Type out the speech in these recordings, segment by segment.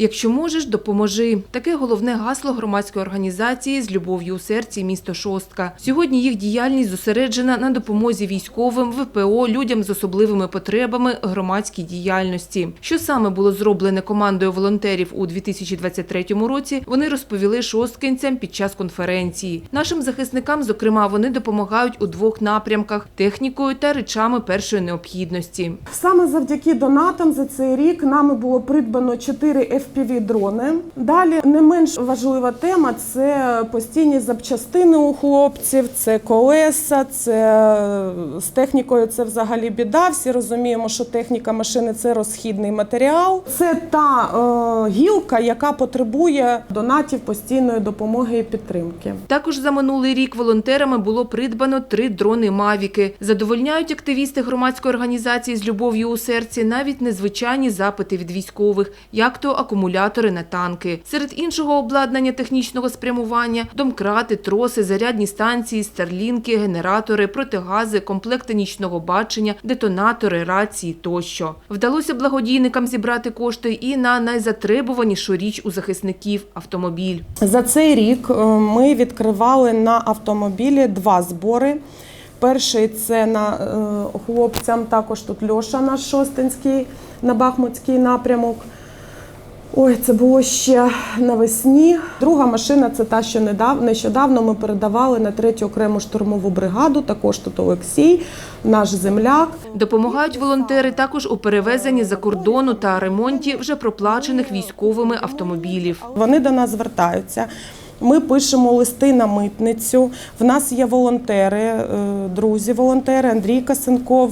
Якщо можеш, допоможи. Таке головне гасло громадської організації з любов'ю у серці місто Шостка. Сьогодні їх діяльність зосереджена на допомозі військовим, ВПО, людям з особливими потребами, громадській діяльності. Що саме було зроблене командою волонтерів у 2023 році, вони розповіли шосткинцям під час конференції. Нашим захисникам, зокрема, вони допомагають у двох напрямках технікою та речами першої необхідності. Саме завдяки донатам за цей рік нами було придбано 4 fpv дрони. Далі не менш важлива тема це постійні запчастини у хлопців, це колеса, це з технікою це взагалі біда. Всі розуміємо, що техніка машини це розхідний матеріал. Це та е, гілка, яка потребує донатів постійної допомоги і підтримки. Також за минулий рік волонтерами було придбано три дрони Мавіки. Задовольняють активісти громадської організації з любов'ю у серці навіть незвичайні запити від військових, як то акумулятори на танки. Серед іншого обладнання технічного спрямування домкрати, троси, зарядні станції, старлінки, генератори, протигази, комплекти нічного бачення, детонатори, рації тощо. Вдалося благодійникам зібрати кошти і на найзатребуванішу річ у захисників автомобіль. За цей рік е, ми відкривали на автомобілі два збори. Перший це на е, хлопцям, також тут Льоша наш Шостинський на Бахмутський напрямок. Ой, це було ще навесні. Друга машина це та, що недав- нещодавно ми передавали на третю окрему штурмову бригаду. Також тут Олексій, наш земляк. Допомагають волонтери також у перевезенні за кордону та ремонті вже проплачених військовими автомобілів. Вони до нас звертаються. Ми пишемо листи на митницю. В нас є волонтери, е, друзі, волонтери Андрій Касенков.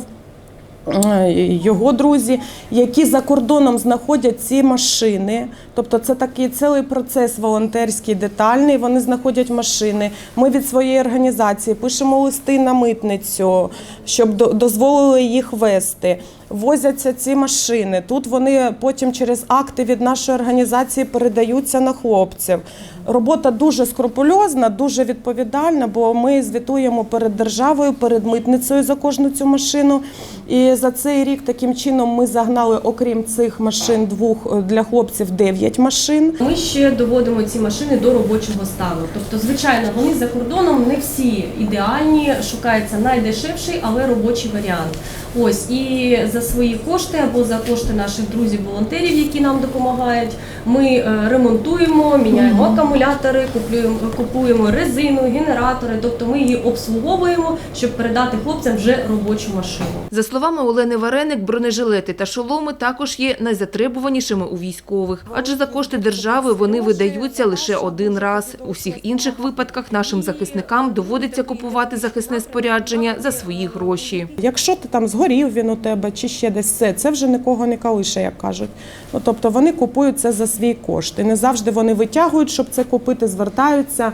Е, Його друзі, які за кордоном знаходять ці машини, тобто це такий цілий процес волонтерський, детальний. Вони знаходять машини. Ми від своєї організації пишемо листи на митницю, щоб до- дозволили їх вести. Возяться ці машини. Тут вони потім через акти від нашої організації передаються на хлопців. Робота дуже скрупульозна, дуже відповідальна, бо ми звітуємо перед державою, перед митницею за кожну цю машину. І за цей рік таким чином ми загнали, окрім цих машин, двох е, для хлопців дев'ять машин. Ми ще доводимо ці машини до робочого стану. Тобто, звичайно, вони за кордоном не всі ідеальні, шукається найдешевший, але робочий варіант. Ось і за свої кошти або за кошти наших друзів-волонтерів, які нам допомагають, ми е, ремонтуємо, міняємо акумулятори, купуємо, купуємо резину, генератори. Тобто ми її обслуговуємо, щоб передати хлопцям вже робочу машину. За словами Олени Вареник, бронежилети та шоломи також є найзатребуванішими у військових, адже за кошти держави вони видаються лише один раз. У всіх інших випадках нашим захисникам доводиться купувати захисне спорядження за свої гроші. Якщо ти там згорів він у тебе чи ще десь це, це вже нікого не калише, як кажуть. Ну, тобто вони купують це за свій кошт. І не завжди вони витягують, щоб це купити, звертаються.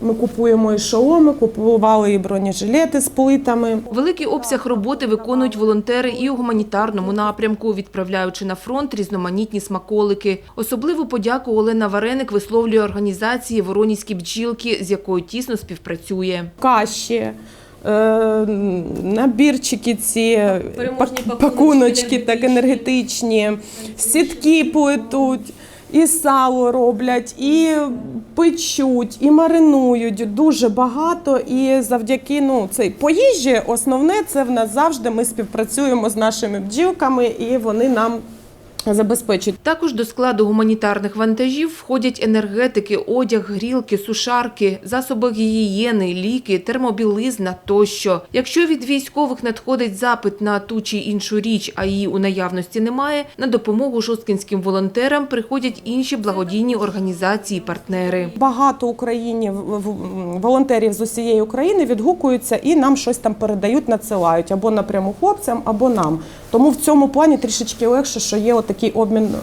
Ми купуємо і шоломи, купували і бронежилети з плитами. Великий обсяг роботи виконують волонтери і у гуманітарному напрямку, відправляючи на фронт різноманітні смаколики. Особливу подяку Олена Вареник висловлює організації Воронізькі бджілки, з якою тісно співпрацює. Каші. Е, Набірчики ці пакуночки так енергетичні. енергетичні, сітки плетуть, і сало роблять, і печуть, і маринують дуже багато. І завдяки ну цей поїжджі, основне це в нас завжди. Ми співпрацюємо з нашими бджілками, і вони нам забезпечують. Також до складу гуманітарних вантажів входять енергетики, одяг, грілки, сушарки, засоби гігієни, ліки, термобілизна тощо. Якщо від військових надходить запит на ту чи іншу річ, а її у наявності немає, на допомогу шосткінським волонтерам приходять інші благодійні організації, партнери. Багато Україні волонтерів з усієї України відгукуються і нам щось там передають, надсилають або напряму хлопцям, або нам. Тому в цьому плані трішечки легше, що є отакий обмін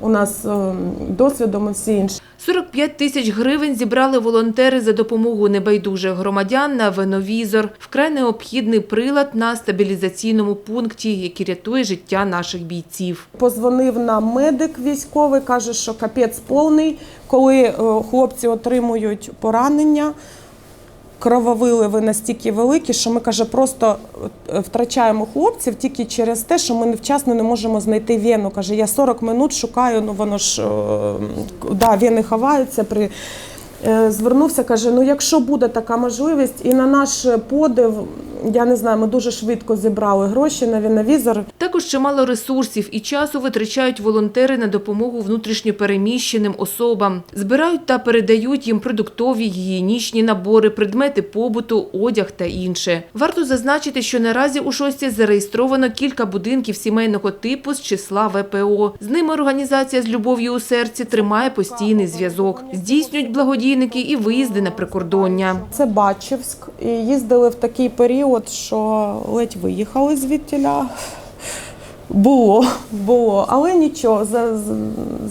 у нас е, досвідом і всі інші. 45 тисяч гривень зібрали волонтери за допомогою небайдужих громадян на веновізор, вкрай необхідний прилад на стабілізаційному пункті, який рятує життя наших бійців. Позвонив нам медик військовий, каже, що капець повний, коли е, хлопці отримують поранення. Крововиливи настільки великі, що ми каже, просто е, втрачаємо хлопців тільки через те, що ми невчасно не можемо знайти вену. Каже, я 40 минут шукаю, ну воно ж е, да, вени ховаються при. Е, Звернувся, каже: ну якщо буде така можливість, і на наш подив, я не знаю, ми дуже швидко зібрали гроші на віновізор. Також чимало ресурсів і часу витрачають волонтери на допомогу внутрішньопереміщеним особам. Збирають та передають їм продуктові, гігієнічні набори, предмети побуту, одяг та інше. Варто зазначити, що наразі у шості зареєстровано кілька будинків сімейного типу з числа ВПО. З ними організація з любов'ю у серці тримає постійний зв'язок. Здійснюють благодійники і виїзди на прикордоння. Це Бачівськ. І їздили в такий період, що ледь виїхали звідтіля. Було, було, але нічого. За-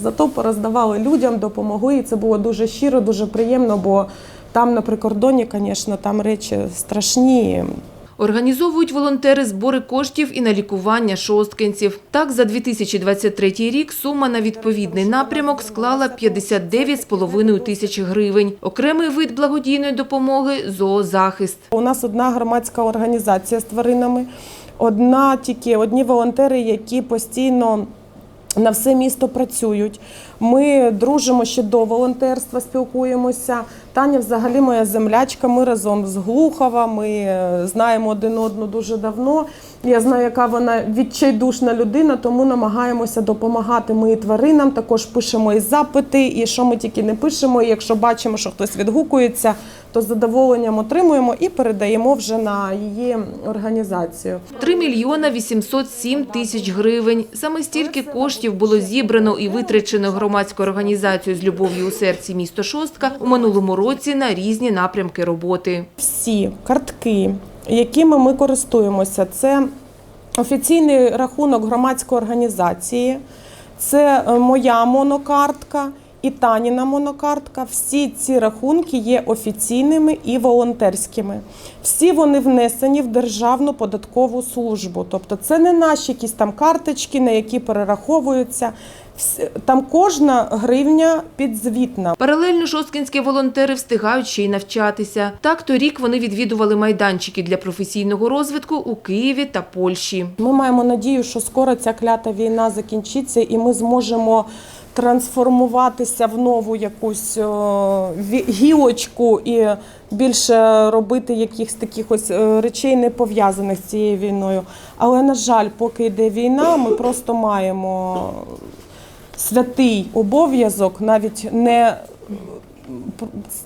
зато пороздавали людям, допомогли. І це було дуже щиро, дуже приємно, бо там на прикордоні, звісно, там речі страшні. Організовують волонтери збори коштів і на лікування шосткинців. Так, за 2023 рік сума на відповідний напрямок склала 59,5 тисяч гривень. Окремий вид благодійної допомоги – зоозахист. У нас одна громадська організація з тваринами, одна тільки одні волонтери, які постійно. На все місто працюють. Ми дружимо ще до волонтерства, спілкуємося. Таня, взагалі, моя землячка. Ми разом з Глухова. Ми е, знаємо один одну дуже давно. Я знаю, яка вона відчайдушна людина, тому намагаємося допомагати ми і тваринам. Також пишемо і запити, і що ми тільки не пишемо. І якщо бачимо, що хтось відгукується, то задоволенням отримуємо і передаємо вже на її організацію. 3 мільйона 807 тисяч гривень. Саме стільки коштів було зібрано і витрачено громадською організацією з любов'ю у серці місто Шостка у минулому році на різні напрямки роботи. всі картки, якими ми користуємося, це офіційний рахунок громадської організації, це е, моя монокартка і Таніна монокартка. Всі ці рахунки є офіційними і волонтерськими. Всі вони внесені в Державну податкову службу. Тобто це не наші якісь там карточки, на які перераховуються. Там кожна гривня підзвітна. Паралельно шосткінські волонтери встигають ще й навчатися. Так, торік вони відвідували майданчики для професійного розвитку у Києві та Польщі. Ми маємо надію, що скоро ця клята війна закінчиться, і ми зможемо трансформуватися в нову якусь гілочку і більше робити якихось таких ось е, речей, не пов'язаних з цією війною. Але на жаль, поки йде війна, ми просто маємо святий обов'язок, навіть не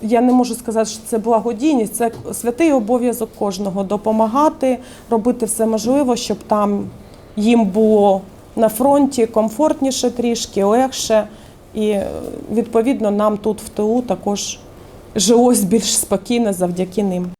я не можу сказати, що це благодійність, це святий обов'язок кожного допомагати, робити все можливе, щоб там їм було на фронті комфортніше трішки, легше. І відповідно нам тут в тилу також жилось більш спокійно завдяки ним.